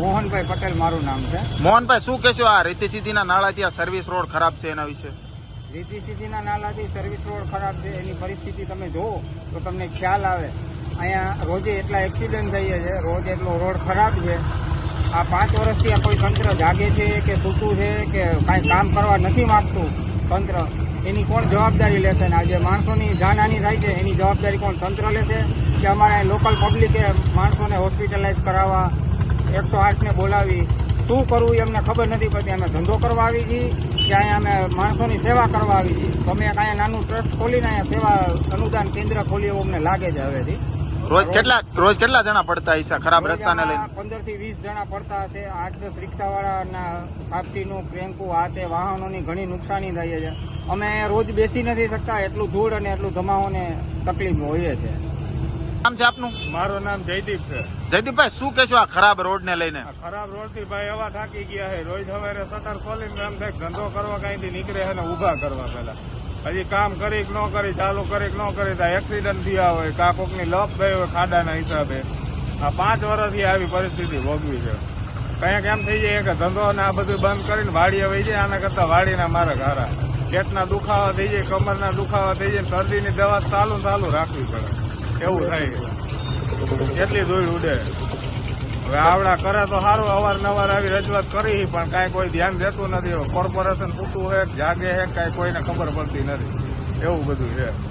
મોહનભાઈ પટેલ મારું નામ છે. મોહનભાઈ શું કહેશો આ રીતિ સીધીના નાળા આ સર્વિસ રોડ ખરાબ છે એના વિશે? રીતિ સીધીના નાલાથી સર્વિસ રોડ ખરાબ છે એની પરિસ્થિતિ તમે જુઓ તો તમને ખ્યાલ આવે. અહીંયા રોજે એટલા એક્સિડન્ટ થઈએ છે રોજ એટલો રોડ ખરાબ છે. આ પાંચ વર્ષથી આ કોઈ તંત્ર જાગે છે કે સૂતું છે કે કાંઈ કામ કરવા નથી માગતું તંત્ર એની કોણ જવાબદારી લેશે? ને આજે માણસોની જાનહાની થાય છે એની જવાબદારી કોણ તંત્ર લેશે? કે અમારે લોકલ પબ્લિકે માણસોને હોસ્પિટલાઇઝ કરાવવા એકસો આઠને બોલાવી. શું કરવું એ અમને ખબર નથી પડતી અમે ધંધો કરવા આવી છીએ કે અહીંયા અમે માણસોની સેવા કરવા આવી છીએ તો અમે અહીંયા નાનું ટ્રસ્ટ ખોલીને અહીંયા સેવા અનુદાન કેન્દ્ર ખોલીએ એવું અમને લાગે છે હવેથી. રોજ કેટલા રોજ કેટલા જણા પડતા હશે ખરાબ રસ્તાને લઈને? પંદરથી વીસ જણા પડતા હશે. આઠ દસ રિક્ષાવાળાના સાફટીનું ક્રેન્કુ આ તે વાહનોની ઘણી નુકસાની થઈ છે. અમે અહીંયા રોજ બેસી નથી શકતા. એટલું ધૂળ અને એટલું ધમાઓને તકલીફ હોઈએ છે. નામ છે આપનું? મારું નામ જયદીપ છે. જયદીપભાઈ શું કહેશો આ ખરાબ રોડ ને લઈને ખરાબ રોડથી ભાઈ એવા થાકી ગયા છે. રોજ સવારે શટર ખોલીને એમ થાય ધંધો કરવા કઈ નીકળે છે ને ઊભા કરવા પેલા હજી કામ કરી કે ન કરી ચાલુ કરી કે ન કરી તો એક્સિડન્ટ થયા હોય કા કોકની લપ થઈ હોય ખાડાના હિસાબે. આ પાંચ વર્ષથી આવી પરિસ્થિતિ ભોગવી છે. કંઈક એમ થઈ જાય કે ધંધો ને આ બધું બંધ કરીને વાડીએ વહી જાય આના કરતા વાડીના મારા ઘારા. પેટના દુખાવા થઈ જાય કમરના દુખાવા થઈ જાય શરદીની દવા ચાલુ ચાલુ રાખવી પડે. એવું થાય. કેટલી ધૂળ ઉડે. હવે આવડા કરે તો સારું, અવારનવાર આવી રજૂઆત કરી, પણ કાંઈ કોઈ ધ્યાન દેતું નથી. કોર્પોરેશન પૂતું છે જાગે હે કાંઈ કોઈને ખબર પડતી નથી. એવું બધું છે.